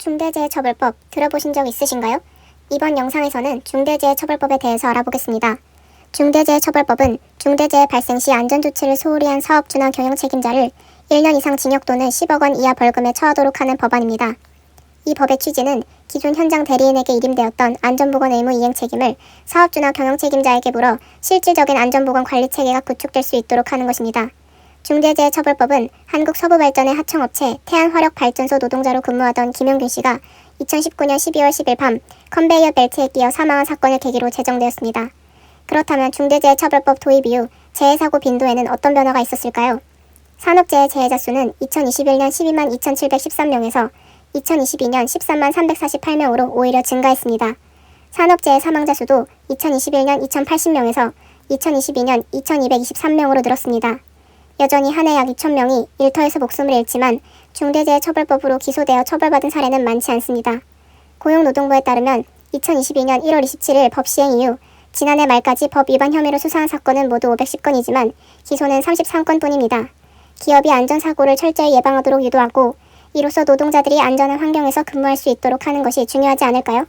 중대재해처벌법 들어보신 적 있으신가요? 이번 영상에서는 중대재해처벌법에 대해서 알아보겠습니다. 중대재해처벌법은 중대재해 발생 시 안전조치를 소홀히 한 사업주나 경영 책임자를 1년 이상 징역 또는 10억 원 이하 벌금에 처하도록 하는 법안입니다. 이 법의 취지는 기존 현장 대리인에게 일임되었던 안전보건 의무 이행 책임을 사업주나 경영 책임자에게 물어 실질적인 안전보건 관리 체계가 구축될 수 있도록 하는 것입니다. 중대재해처벌법은 한국서부발전의 하청업체 태안화력발전소 노동자로 근무하던 김용균 씨가 2019년 12월 10일 밤 컨베이어 벨트에 끼어 사망한 사건을 계기로 제정되었습니다. 그렇다면 중대재해처벌법 도입 이후 재해사고 빈도에는 어떤 변화가 있었을까요? 산업재해 재해자 수는 2021년 12만 2,713명에서 2022년 13만 348명으로 오히려 증가했습니다. 산업재해 사망자 수도 2021년 2,080명에서 2022년 2,223명으로 늘었습니다. 여전히 한 해 약 2,000명이 일터에서 목숨을 잃지만 중대재해처벌법으로 기소되어 처벌받은 사례는 많지 않습니다. 고용노동부에 따르면 2022년 1월 27일 법 시행 이후 지난해 말까지 법 위반 혐의로 수사한 사건은 모두 510건이지만 기소는 33건뿐입니다. 기업이 안전사고를 철저히 예방하도록 유도하고 이로써 노동자들이 안전한 환경에서 근무할 수 있도록 하는 것이 중요하지 않을까요?